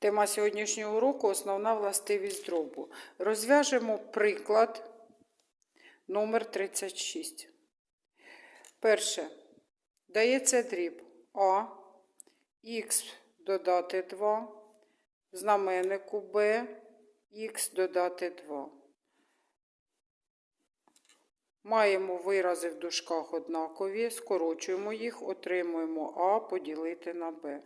Тема сьогоднішнього уроку основна властивість дробу. Розв'яжемо приклад номер 36. Перше. Дається дріб А, х додати 2, знаменнику Б, х додати 2. Маємо вирази в дужках однакові, скорочуємо їх, отримуємо А поділити на Б.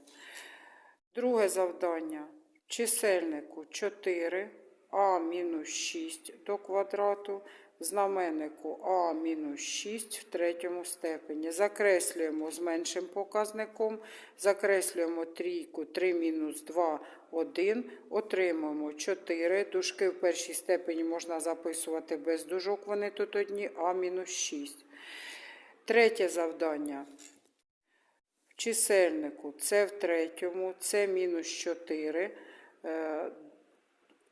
Друге завдання. Чисельнику 4 а мінус 6 до квадрату, знаменнику а мінус 6 в третьому степені. Закреслюємо з меншим показником, закреслюємо трійку 3 мінус 2, 1, отримуємо 4. Дужки в першій степені можна записувати без дужок, вони тут одні, а мінус 6. Третє завдання. Чисельнику. Це в третьому, це мінус 4, е,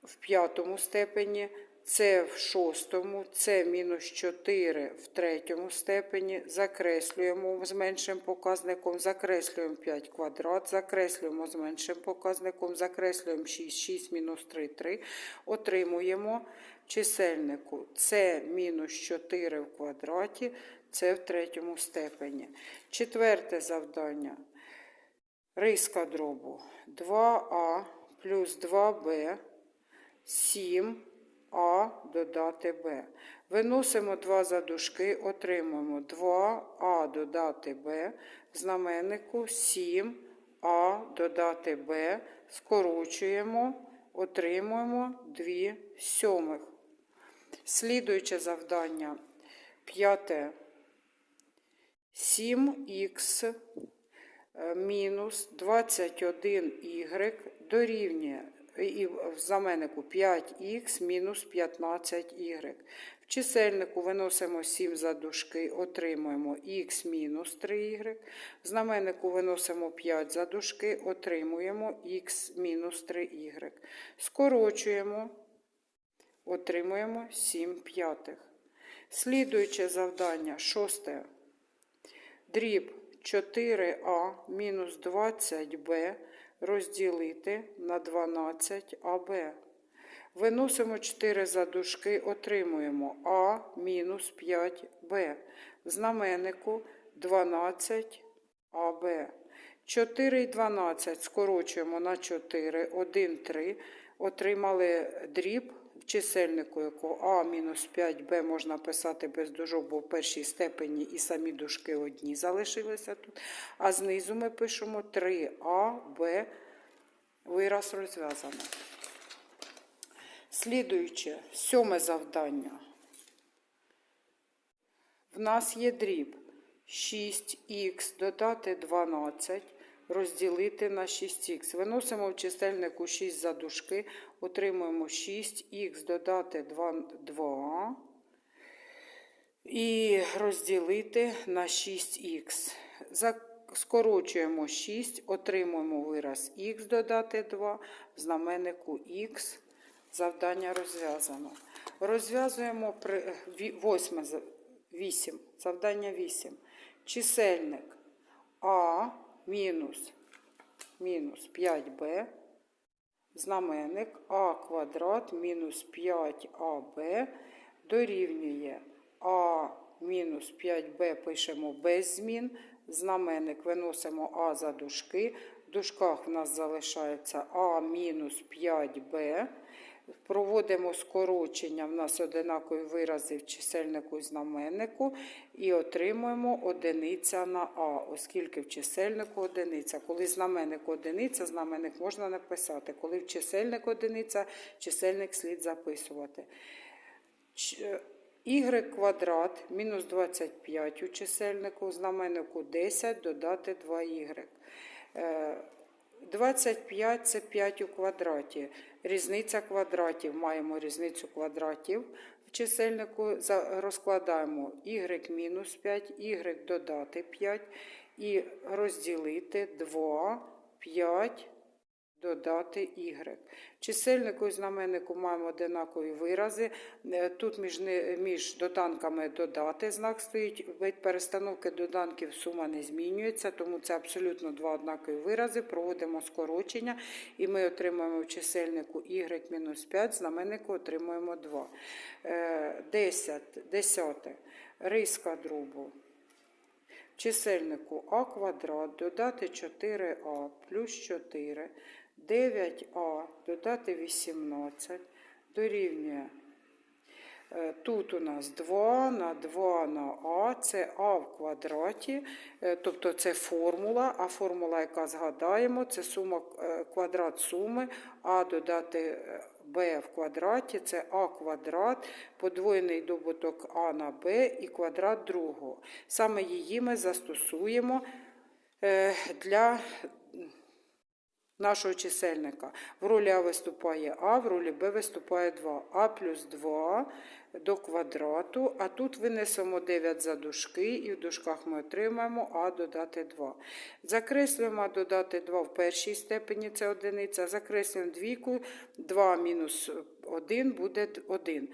в п'ятому степені, це в шостому, це мінус 4 в третьому степені, закреслюємо з меншим показником, закреслюємо 5 квадрат, закреслюємо з меншим показником, закреслюємо 6, 6 мінус 3, 3, отримуємо чисельнику. Це мінус 4 в квадраті, це в третьому степені. Четверте завдання. Риска дробу 2а плюс 2b, 7а додати b. Виносимо 2 за дужки, отримуємо 2а додати в знаменнику 7а додати b, скорочуємо, отримуємо 2 сьомих. Слідуюче завдання. П'яте. 7х е, мінус 21y дорівнює і в знаменнику 5х мінус 15y. В чисельнику виносимо 7 за дужки, отримуємо х мінус 3y. В знаменнику виносимо 5 за дужки, отримуємо х мінус 3y. Скорочуємо, отримуємо 7 п'ятих. Слідуюче завдання, шосте. Дріб 4а мінус 20b розділити на 12аб. Виносимо 4 за дужки, отримуємо а мінус 5b. В знаменнику 12аб. 4 і 12 скорочуємо на 4, 1, 3. Отримали дріб чисельнику, якого а мінус 5b можна писати без дужок, бо в першій степені і самі дужки одні залишилися тут. А знизу ми пишемо 3аб, вираз розв'язано. Слідуюче, сьоме завдання. В нас є дріб 6х додати 12 розділити на 6х. Виносимо в чисельнику 6 за дужки, отримуємо 6х додати 2, 2 і розділити на 6х. Скорочуємо 6, отримуємо вираз х додати 2, в знаменнику х. Завдання розв'язано. Розв'язуємо 8, 8, завдання 8. Чисельник А мінус мінус 5b, знаменник а квадрат мінус 5аб дорівнює а мінус 5b пишемо без змін, знаменник виносимо а за дужки, в дужках в нас залишається а мінус 5b. Проводимо скорочення, в нас одинакові вирази в чисельнику і знаменнику, і отримуємо одиниця на А, оскільки в чисельнику одиниця. Коли знаменник одиниця, знаменник можна написати. Коли в чисельник одиниця, чисельник слід записувати. Y квадрат мінус 25 у чисельнику, знаменнику 10 додати 2y. 25 це 5 у квадраті. Різниця квадратів. Маємо різницю квадратів. В чисельнику розкладаємо y мінус 5, y додати 5 і розділити 2, 5, додати y. Чисельнику і знаменнику маємо одинакові вирази. Е, Тут між, між доданками додати знак стоїть. Від перестановки доданків сума не змінюється, тому це абсолютно два однакові вирази. Проводимо скорочення і ми отримуємо в чисельнику y-5, знаменнику отримуємо 2. Е, 10. Риска дробу. Чисельнику а квадрат додати 4а плюс 4, 9а додати 18 дорівнює. Е, Тут у нас 2 на 2 на а, це а в квадраті, е, тобто це формула, а формула, яка згадаємо, це сума е, квадрат суми, а додати b в квадраті, це а квадрат, подвоєний добуток а на b і квадрат другого. Саме її ми застосуємо для нашого чисельника. В ролі А виступає А, в ролі Б виступає 2. А плюс 2 до квадрату, а тут винесемо 9 за дужки, і в дужках ми отримаємо А додати 2. Закреслюємо А додати 2 в першій степені, це одиниця. Закреслюємо двійку, 2 мінус 1 буде 1.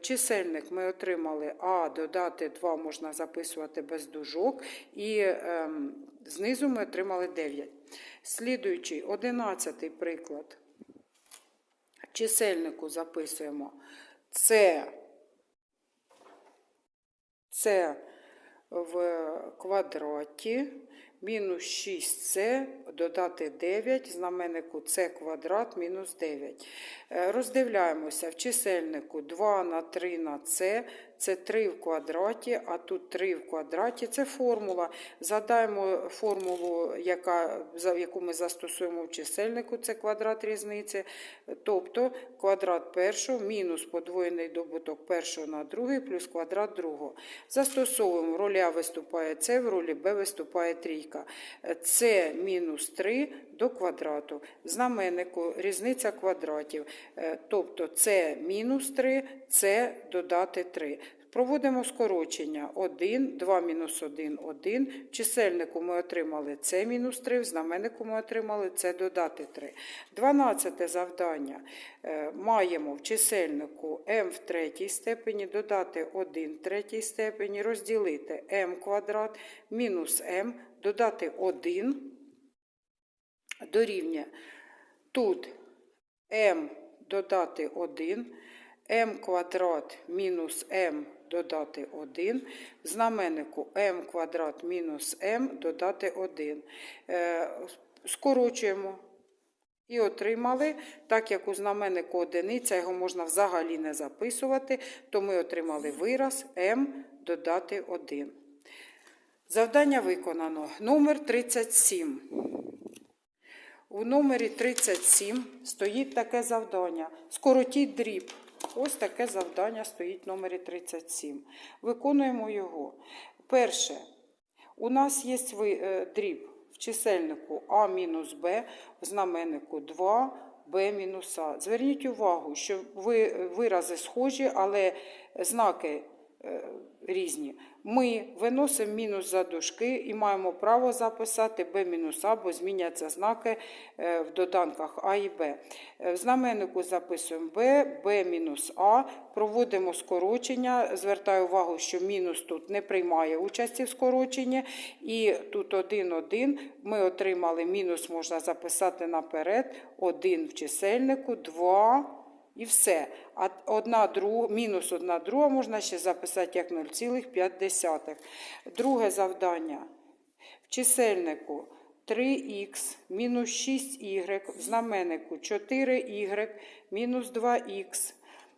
Чисельник ми отримали А додати 2 можна записувати без дужок, і ем, знизу ми отримали 9. Слідуючий, одинадцятий приклад. Чисельнику записуємо С. С в квадраті мінус 6С додати 9, знаменнику С квадрат мінус 9. Е, Роздивляємося в чисельнику 2 на 3 на С, це 3 в квадраті, а тут 3 в квадраті. Це формула. Задаємо формулу, яка, яку ми застосуємо в чисельнику, це квадрат різниці. Тобто квадрат першого мінус подвоєний добуток першого на другий плюс квадрат другого. Застосовуємо в ролі А виступає С, в ролі Б виступає трійка. С мінус 3 до квадрату. В Знаменнику різниця квадратів. Е, Тобто С мінус 3, С додати 3. Проводимо скорочення 1, 2 мінус 1, 1. В чисельнику ми отримали С мінус 3, в знаменнику ми отримали С додати 3. 12 завдання. Е, Маємо в чисельнику m в третій степені, додати 1 в третій степені, розділити m квадрат мінус m, додати 1 дорівнює. Тут m додати 1, m квадрат мінус m додати 1, в знаменнику m квадрат мінус m додати 1. Е, Скорочуємо. І отримали, так як у знаменнику одиниця, його можна взагалі не записувати, то ми отримали вираз m додати 1. Завдання виконано. Номер 37. У номері 37 стоїть таке завдання. Скоротіть дріб. Ось таке завдання стоїть в номері 37. Виконуємо його. Перше. У нас є е, дріб в чисельнику А мінус Б, в знаменнику 2, Б мінус А. Зверніть увагу, що ви, вирази схожі, але знаки е, різні. Ми виносимо мінус за дужки і маємо право записати b мінус А, бо зміняться знаки е, в доданках А і Б. Е, В знаменнику записуємо b, b мінус А, проводимо скорочення. Звертаю увагу, що мінус тут не приймає участі в скороченні. І тут 1, 1. Ми отримали мінус, можна записати наперед, 1 в чисельнику, 2 і все. А одна друга, мінус одна друга можна ще записати як 0,5. Друге завдання. В чисельнику 3х мінус 6 у в знаменнику 4 у мінус 2х.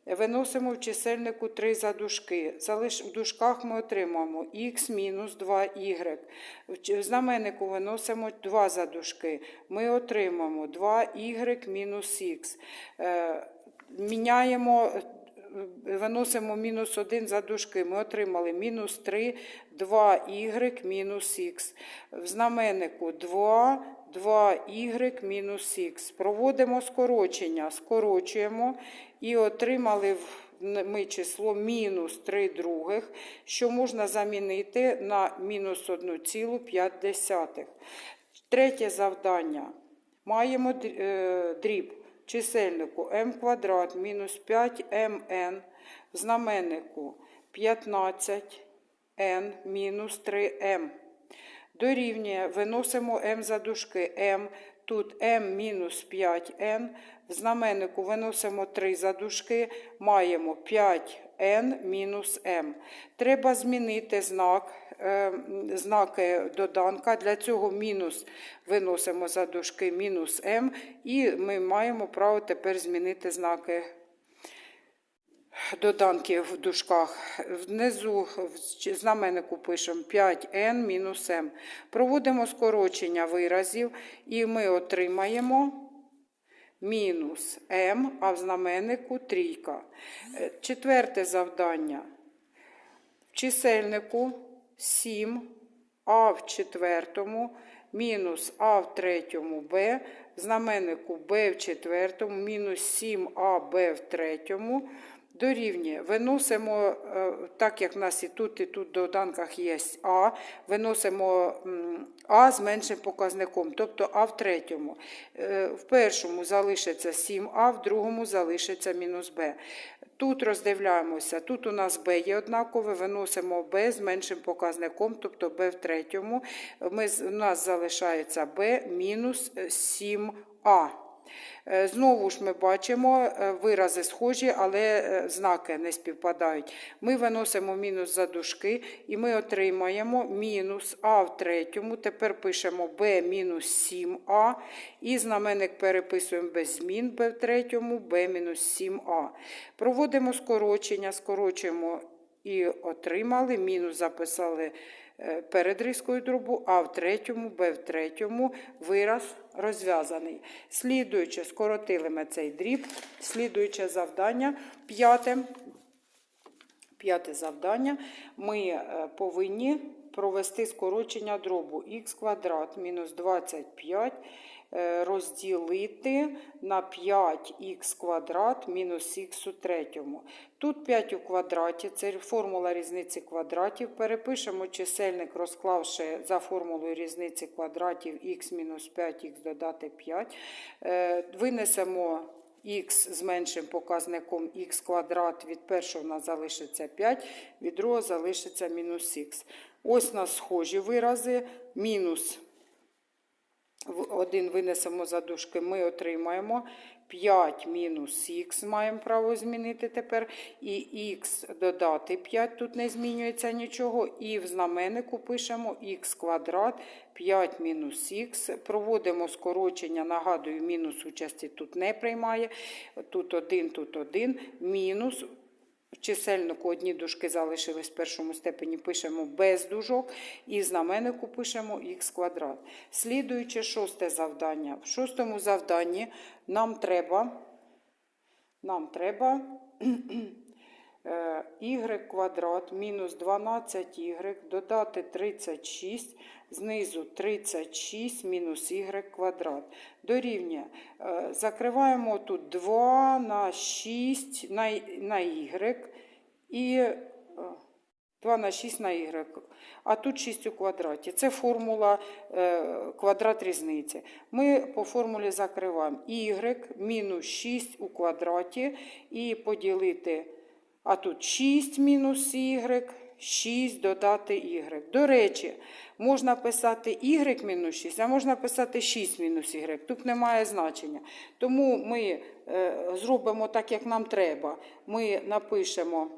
Виносимо в чисельнику 3 за дужки. Залиш... В дужках ми отримаємо х мінус 2y. В знаменнику виносимо 2 за дужки. Ми отримаємо 2y мінус х. Е, Міняємо, е, виносимо мінус 1 за дужки. Ми отримали мінус 3, 2y мінус х. В знаменнику 2, 2y мінус х. Проводимо скорочення. Скорочуємо і отримали ми число мінус 3 других, що можна замінити на мінус 1,5. Третє завдання. Маємо е, дріб чисельнику m квадрат мінус 5mn, в знаменнику 15n мінус 3m. Дорівнює, виносимо m за дужки m, тут m мінус 5n, в знаменнику виносимо 3 за дужки, маємо 5n мінус m. Треба змінити знак, е, знаки доданка, для цього мінус виносимо за дужки мінус m, і ми маємо право тепер змінити знаки доданки в дужках. Внизу в знаменнику пишемо 5n мінус m. Проводимо скорочення виразів і ми отримаємо мінус m, а в знаменнику трійка. Е, Четверте завдання. В чисельнику 7, а в четвертому, мінус а в третьому b, в знаменнику b в четвертому, мінус 7аб в третьому. Дорівнює. Виносимо, е, так як в нас і тут, і тут в доданках є А, виносимо А з меншим показником, тобто А в третьому. Е, В першому залишиться 7А, в другому залишиться мінус Б. Тут роздивляємося, тут у нас b є однакове, виносимо b з меншим показником, тобто b в третьому. Ми, у нас залишається b мінус 7а. Е, Знову ж ми бачимо е, вирази схожі, але е, знаки не співпадають. Ми виносимо мінус за дужки і ми отримаємо мінус а в третьому. Тепер пишемо b мінус 7а і знаменник переписуємо без змін b в третьому, b мінус 7а. Проводимо скорочення, скорочуємо і отримали, мінус записали перед різкою дробу, а в третьому, Б в третьому вираз розв'язаний. Слідуючи, скоротили ми цей дріб, слідуюче завдання, п'яте. П'яте завдання. Ми е, повинні провести скорочення дробу х квадрат мінус 25 е, розділити на 5х квадрат мінус х у третьому. Тут 5 у квадраті, це формула різниці квадратів. Перепишемо чисельник, розклавши за формулою різниці квадратів х мінус 5х додати 5. Е, Винесемо х з меншим показником х квадрат, від першого у нас залишиться 5, від другого залишиться мінус х. Ось у нас схожі вирази. Мінус один винесемо за дужки, ми отримаємо 5 мінус х, маємо право змінити тепер. І х додати 5, тут не змінюється нічого. І в знаменнику пишемо х квадрат 5 мінус х. Проводимо скорочення, нагадую, мінус участі тут не приймає. Тут 1, тут 1, мінус. Чисельнику одні дужки залишились в першому степені, пишемо без дужок, і знаменнику пишемо х квадрат. Слідуюче шосте завдання. В шостому завданні нам треба, нам треба y квадрат мінус 12y додати 36, знизу 36 мінус y квадрат. Дорівнює. Е, Закриваємо тут 2 на 6 на, на y і е, 2 на 6 на y. А тут 6 у квадраті. Це формула е, квадрат різниці. Ми по формулі закриваємо y мінус 6 у квадраті і поділити, а тут 6 мінус y, 6 додати y. До речі, можна писати y мінус 6, а можна писати 6 мінус y. Тут немає значення. Тому ми е, зробимо так, як нам треба. Ми напишемо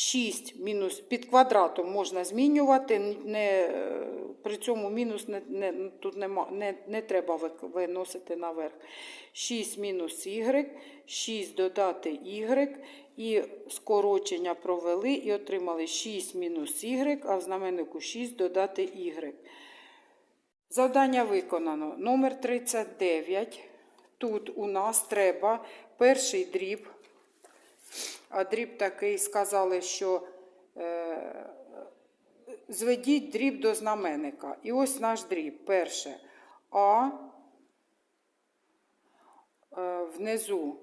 6 мінус під квадратом можна змінювати, не, при цьому мінус не, не, тут нема, не, не треба виносити наверх. 6 мінус y, 6 додати y, і скорочення провели і отримали 6 мінус y, а в знаменнику 6 додати y. Завдання виконано. Номер 39. Тут у нас треба перший дріб. А дріб такий сказали, що е, зведіть дріб до знаменника. І ось наш дріб. Перше. А. Е, внизу.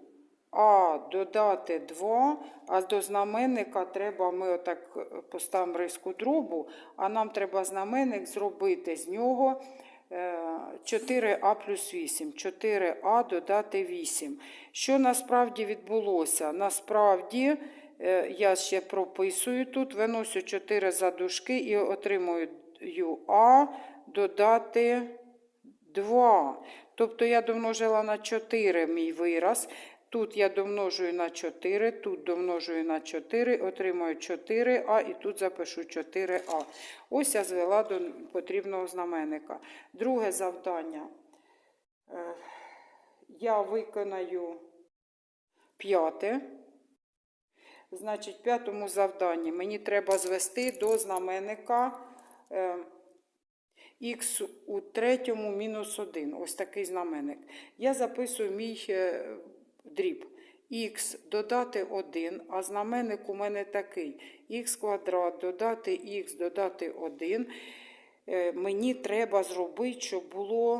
А додати 2, а до знаменника треба, ми отак поставимо риску дробу, а нам треба знаменник зробити з нього. е, 4а плюс 8. 4а додати 8. Що насправді відбулося? Насправді, е, я ще прописую тут, виносю 4 за дужки і отримую а додати 2. Тобто я домножила на 4 мій вираз. Тут я домножую на 4, тут домножую на 4, отримую 4а і тут запишу 4а. Ось я звела до потрібного знаменника. Друге завдання. Е, Я виконаю п'яте. Значить, п'ятому завданні мені треба звести до знаменника е, х у третьому мінус 1. Ось такий знаменник. Я записую мій е, дріб. Х додати 1, а знаменник у мене такий. Х квадрат додати х додати 1. Е, Мені треба зробити, щоб було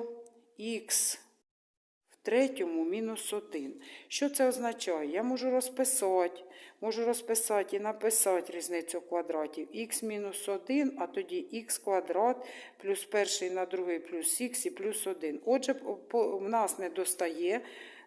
х в третьому мінус 1. Що це означає? Я можу розписати, можу розписати і написати різницю квадратів. х мінус 1, а тоді х квадрат плюс перший на другий плюс х і плюс 1. Отже, в нас не достає.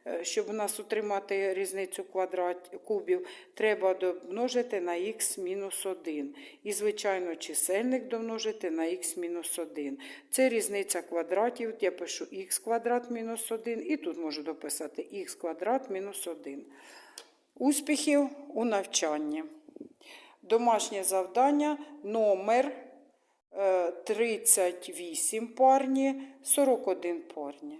Е, Щоб у нас отримати різницю квадрат кубів, треба домножити на х мінус 1. І, звичайно, чисельник домножити на х мінус 1. Це різниця квадратів. Я пишу х квадрат мінус 1, і тут можу дописати х квадрат мінус 1. Успіхів у навчанні. Домашнє завдання номер е, 38 парні, 41 парні.